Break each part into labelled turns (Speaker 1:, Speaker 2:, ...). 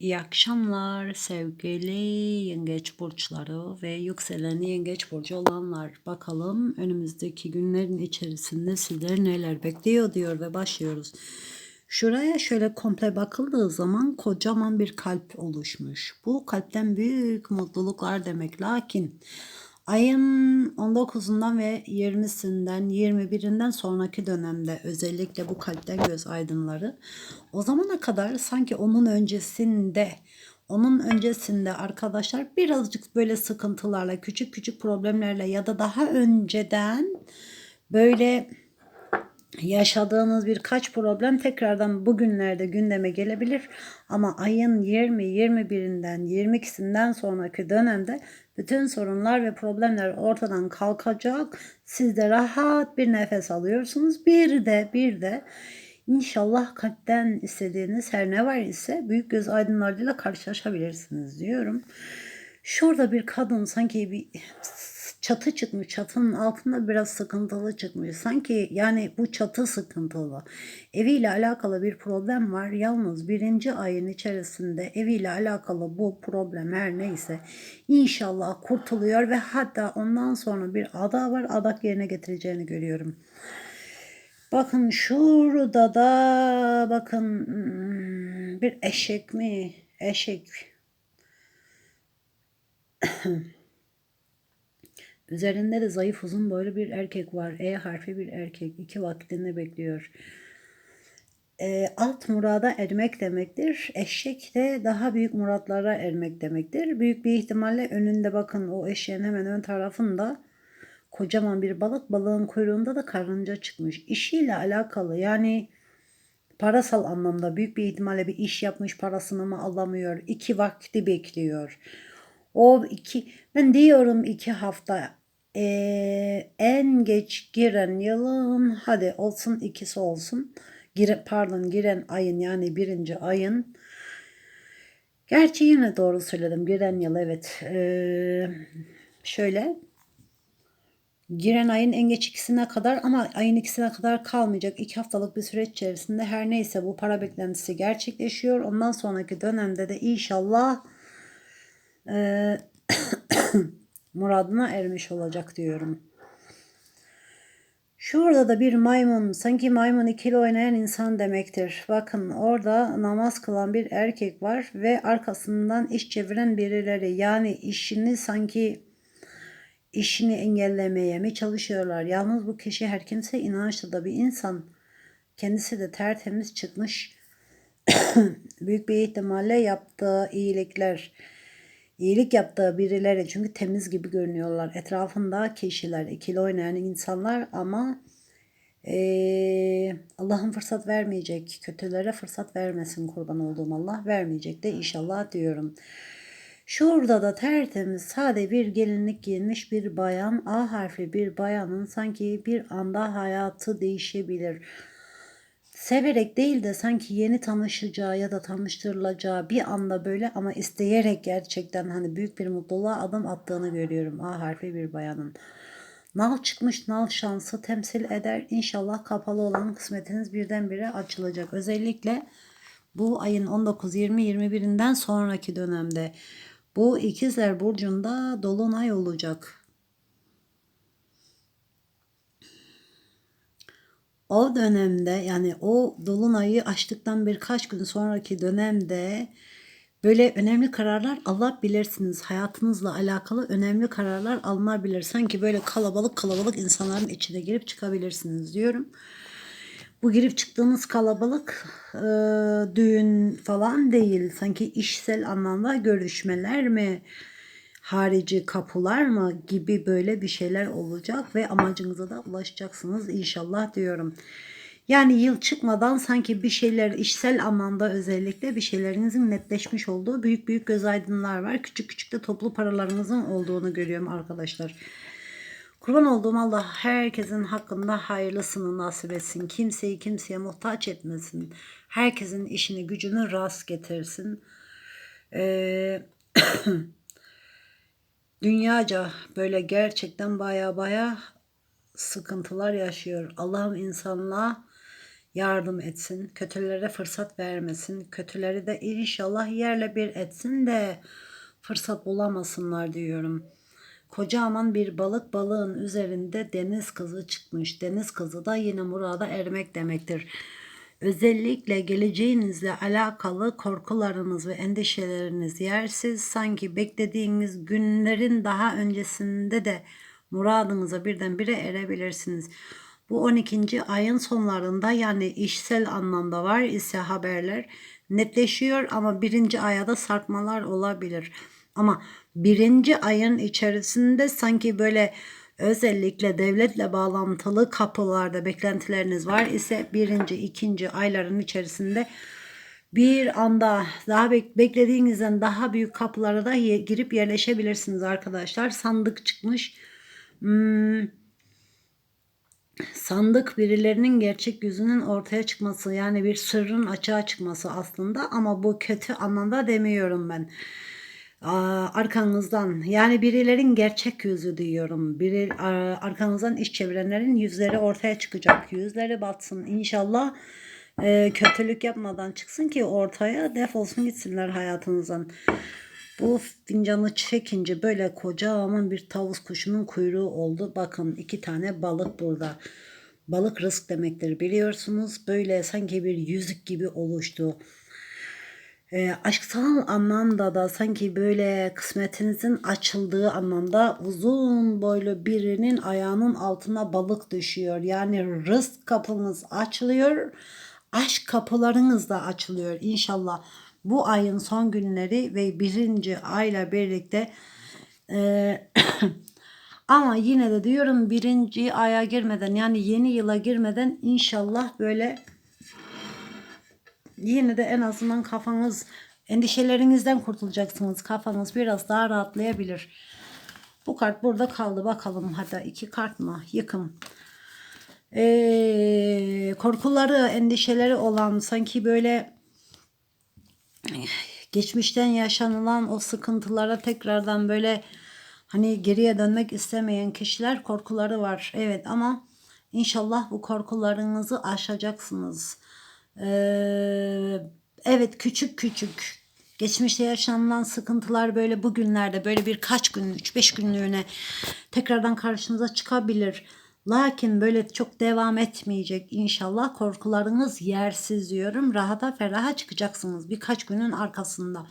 Speaker 1: İyi akşamlar sevgili yengeç burçları ve yükseleni yengeç burcu olanlar. Bakalım önümüzdeki günlerin içerisinde sizler neler bekliyor diyor ve başlıyoruz. Şuraya şöyle komple bakıldığı zaman kocaman bir kalp oluşmuş. Bu kalpten büyük mutluluklar demek. Lakin ayın 19'undan ve 20'sinden 21'inden sonraki dönemde özellikle bu kalpten göz aydınları o zamana kadar sanki onun öncesinde onun öncesinde arkadaşlar birazcık böyle sıkıntılarla küçük küçük problemlerle ya da daha önceden böyle yaşadığınız birkaç problem tekrardan bugünlerde gündeme gelebilir. Ama ayın 20, 21'inden 22'sinden sonraki dönemde bütün sorunlar ve problemler ortadan kalkacak. Siz de rahat bir nefes alıyorsunuz. Bir de bir de İnşallah kalpten istediğiniz her ne var ise büyük göz aydınlarıyla karşılaşabilirsiniz diyorum. Şurada bir kadın sanki bir çatı çıkmış. Çatının altında biraz sıkıntılı çıkmış. Sanki yani bu çatı sıkıntılı. Eviyle alakalı bir problem var. Yalnız birinci ayın içerisinde eviyle alakalı bu problem her neyse inşallah kurtuluyor ve hatta ondan sonra bir ada var. Adak yerine getireceğini görüyorum. Bakın şurada da bakın hmm, bir eşek mi? Eşek. Üzerinde de zayıf uzun boylu bir erkek var. E harfi bir erkek. İki vaktinde bekliyor. E, alt murada ermek demektir. Eşek de daha büyük muratlara ermek demektir. Büyük bir ihtimalle önünde bakın o eşeğin hemen ön tarafında kocaman bir balık. Balığın kuyruğunda da karınca çıkmış. İşiyle alakalı yani parasal anlamda büyük bir ihtimalle bir iş yapmış parasını mı alamıyor. iki vakti bekliyor. O iki ben diyorum iki hafta ee, en geç giren yılın hadi olsun ikisi olsun. Gire, pardon giren ayın yani birinci ayın Gerçi yine doğru söyledim. Giren yıl evet. Ee, şöyle giren ayın en geç ikisine kadar ama ayın ikisine kadar kalmayacak. iki haftalık bir süreç içerisinde her neyse bu para beklentisi gerçekleşiyor. Ondan sonraki dönemde de inşallah e, muradına ermiş olacak diyorum. Şurada da bir maymun, sanki maymun ikili oynayan insan demektir. Bakın orada namaz kılan bir erkek var ve arkasından iş çeviren birileri. Yani işini sanki işini engellemeye mi çalışıyorlar? Yalnız bu kişi her kimse inançlı da bir insan. Kendisi de tertemiz çıkmış. Büyük bir ihtimalle yaptığı iyilikler, iyilik yaptığı birileri çünkü temiz gibi görünüyorlar. Etrafında kişiler, ikili oynayan insanlar ama ee, Allah'ın fırsat vermeyecek. Kötülere fırsat vermesin kurban olduğum Allah. Vermeyecek de inşallah diyorum. Şurada da tertemiz sade bir gelinlik giymiş bir bayan, A harfi bir bayanın sanki bir anda hayatı değişebilir. Severek değil de sanki yeni tanışacağı ya da tanıştırılacağı bir anda böyle ama isteyerek gerçekten hani büyük bir mutluluğa adım attığını görüyorum. A harfi bir bayanın. Nal çıkmış nal şansı temsil eder. İnşallah kapalı olan kısmetiniz birdenbire açılacak. Özellikle bu ayın 19, 20, 21'inden sonraki dönemde bu ikizler burcunda dolunay olacak. O dönemde yani o dolunayı açtıktan birkaç gün sonraki dönemde böyle önemli kararlar alabilirsiniz. Hayatınızla alakalı önemli kararlar alınabilir. Sanki böyle kalabalık kalabalık insanların içine girip çıkabilirsiniz diyorum. Bu girip çıktığınız kalabalık e, düğün falan değil. Sanki işsel anlamda görüşmeler mi, harici kapılar mı gibi böyle bir şeyler olacak ve amacınıza da ulaşacaksınız inşallah diyorum. Yani yıl çıkmadan sanki bir şeyler işsel anlamda özellikle bir şeylerinizin netleşmiş olduğu büyük büyük göz aydınlar var. Küçük küçük de toplu paralarınızın olduğunu görüyorum arkadaşlar. Kurban olduğum Allah herkesin hakkında hayırlısını nasip etsin. Kimseyi kimseye muhtaç etmesin. Herkesin işini gücünü rast getirsin. Ee, dünyaca böyle gerçekten baya baya sıkıntılar yaşıyor. Allah'ım insanlığa yardım etsin. Kötülere fırsat vermesin. Kötüleri de inşallah yerle bir etsin de fırsat bulamasınlar diyorum. Kocaman bir balık balığın üzerinde deniz kızı çıkmış. Deniz kızı da yine murada ermek demektir. Özellikle geleceğinizle alakalı korkularınız ve endişeleriniz yersiz. Sanki beklediğiniz günlerin daha öncesinde de muradınıza birdenbire erebilirsiniz. Bu 12. ayın sonlarında yani işsel anlamda var ise haberler netleşiyor ama birinci aya da sarkmalar olabilir. Ama birinci ayın içerisinde sanki böyle özellikle devletle bağlantılı kapılarda beklentileriniz var ise birinci, ikinci ayların içerisinde bir anda daha bek- beklediğinizden daha büyük kapılara da girip yerleşebilirsiniz arkadaşlar. Sandık çıkmış. Hmm, sandık birilerinin gerçek yüzünün ortaya çıkması yani bir sırrın açığa çıkması aslında ama bu kötü anlamda demiyorum ben. Arkanızdan yani birilerin gerçek yüzü diyorum. Biri arkanızdan iş çevirenlerin yüzleri ortaya çıkacak. Yüzleri batsın inşallah. e, kötülük yapmadan çıksın ki ortaya defolsun gitsinler hayatınızdan. Bu fincanı çekince böyle kocaman bir tavus kuşunun kuyruğu oldu. Bakın iki tane balık burada. Balık rızk demektir biliyorsunuz. Böyle sanki bir yüzük gibi oluştu. E, aşksal anlamda da sanki böyle kısmetinizin açıldığı anlamda uzun boylu birinin ayağının altına balık düşüyor. Yani rızk kapınız açılıyor. Aşk kapılarınız da açılıyor inşallah. Bu ayın son günleri ve birinci ayla birlikte e, ama yine de diyorum birinci aya girmeden yani yeni yıla girmeden inşallah böyle yine de en azından kafanız endişelerinizden kurtulacaksınız. Kafanız biraz daha rahatlayabilir. Bu kart burada kaldı. Bakalım hadi iki kart mı? Yıkım. Ee, korkuları, endişeleri olan sanki böyle geçmişten yaşanılan o sıkıntılara tekrardan böyle hani geriye dönmek istemeyen kişiler korkuları var. Evet ama inşallah bu korkularınızı aşacaksınız. Ee, evet küçük küçük geçmişte yaşanılan sıkıntılar böyle bugünlerde böyle birkaç gün 3-5 günlüğüne tekrardan karşınıza çıkabilir. Lakin böyle çok devam etmeyecek inşallah korkularınız yersiz diyorum. Rahata feraha çıkacaksınız birkaç günün arkasında.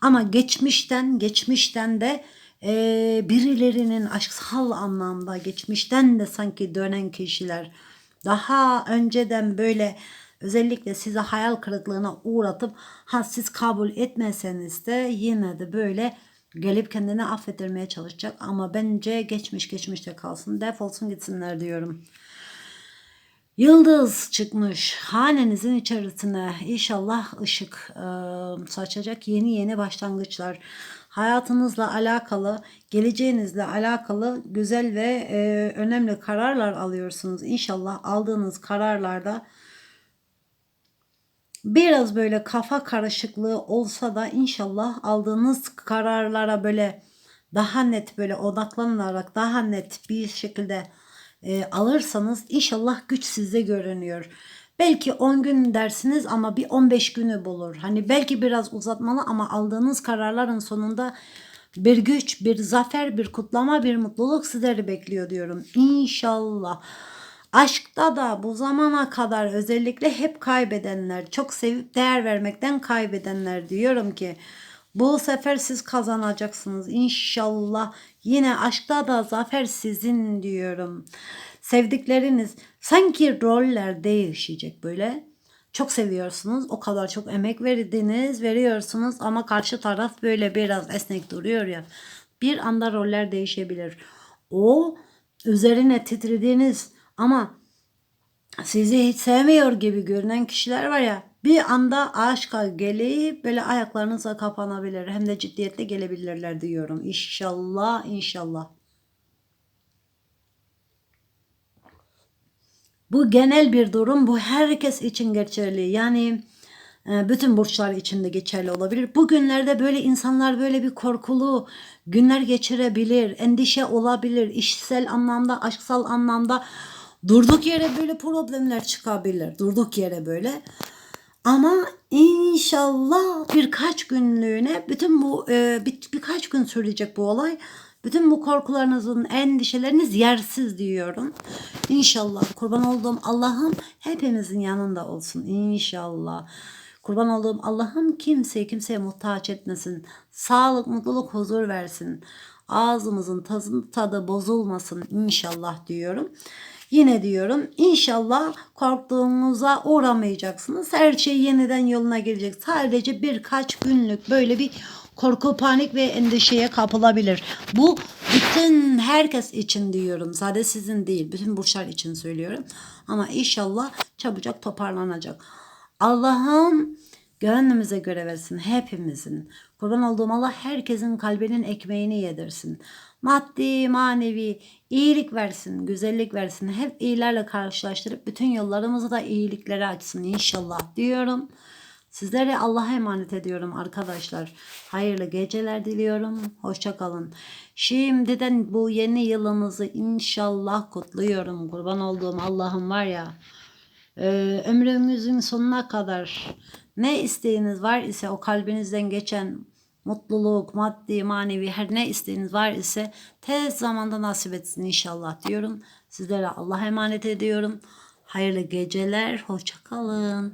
Speaker 1: Ama geçmişten geçmişten de e, birilerinin aşksal anlamda geçmişten de sanki dönen kişiler daha önceden böyle özellikle size hayal kırıklığına uğratıp ha siz kabul etmeseniz de yine de böyle gelip kendini affettirmeye çalışacak. Ama bence geçmiş geçmişte kalsın defolsun gitsinler diyorum. Yıldız çıkmış hanenizin içerisine. İnşallah ışık e, saçacak yeni yeni başlangıçlar. Hayatınızla alakalı geleceğinizle alakalı güzel ve e, önemli kararlar alıyorsunuz. İnşallah aldığınız kararlarda biraz böyle kafa karışıklığı olsa da inşallah aldığınız kararlara böyle daha net böyle odaklanarak daha net bir şekilde e, alırsanız inşallah güç sizde görünüyor. Belki 10 gün dersiniz ama bir 15 günü bulur. Hani belki biraz uzatmalı ama aldığınız kararların sonunda bir güç, bir zafer, bir kutlama, bir mutluluk sizleri bekliyor diyorum. İnşallah. Aşkta da bu zamana kadar özellikle hep kaybedenler, çok sevip değer vermekten kaybedenler diyorum ki bu sefer siz kazanacaksınız inşallah. Yine aşkta da zafer sizin diyorum. Sevdikleriniz sanki roller değişecek böyle. Çok seviyorsunuz. O kadar çok emek verdiniz, veriyorsunuz ama karşı taraf böyle biraz esnek duruyor ya. Bir anda roller değişebilir. O üzerine titrediğiniz ama sizi hiç sevmiyor gibi görünen kişiler var ya bir anda aşka gelip böyle ayaklarınıza kapanabilir. Hem de ciddiyetle gelebilirler diyorum. İnşallah inşallah. Bu genel bir durum. Bu herkes için geçerli. Yani e, bütün burçlar için de geçerli olabilir. Bugünlerde böyle insanlar böyle bir korkulu günler geçirebilir. Endişe olabilir. işsel anlamda, aşksal anlamda Durduk yere böyle problemler çıkabilir. Durduk yere böyle. Ama inşallah birkaç günlüğüne bütün bu e, bir, birkaç gün sürecek bu olay. Bütün bu korkularınızın, endişeleriniz yersiz diyorum. İnşallah kurban olduğum Allah'ım hepimizin yanında olsun. İnşallah. Kurban olduğum Allah'ım kimseyi kimseye muhtaç etmesin. Sağlık, mutluluk, huzur versin. Ağzımızın tadı, tadı bozulmasın inşallah diyorum. Yine diyorum inşallah korktuğunuza uğramayacaksınız. Her şey yeniden yoluna girecek. Sadece birkaç günlük böyle bir korku, panik ve endişeye kapılabilir. Bu bütün herkes için diyorum. Sadece sizin değil. Bütün burçlar için söylüyorum. Ama inşallah çabucak toparlanacak. Allah'ım gönlümüze göre versin hepimizin. Kurban olduğum Allah herkesin kalbinin ekmeğini yedirsin. Maddi, manevi iyilik versin, güzellik versin. Hep iyilerle karşılaştırıp bütün yollarımızı da iyiliklere açsın inşallah diyorum. Sizlere Allah'a emanet ediyorum arkadaşlar. Hayırlı geceler diliyorum. Hoşça kalın. Şimdiden bu yeni yılınızı inşallah kutluyorum. Kurban olduğum Allah'ım var ya. Ee, ömrünüzün sonuna kadar ne isteğiniz var ise o kalbinizden geçen mutluluk, maddi, manevi her ne isteğiniz var ise tez zamanda nasip etsin inşallah diyorum. Sizlere Allah'a emanet ediyorum. Hayırlı geceler, hoşça kalın.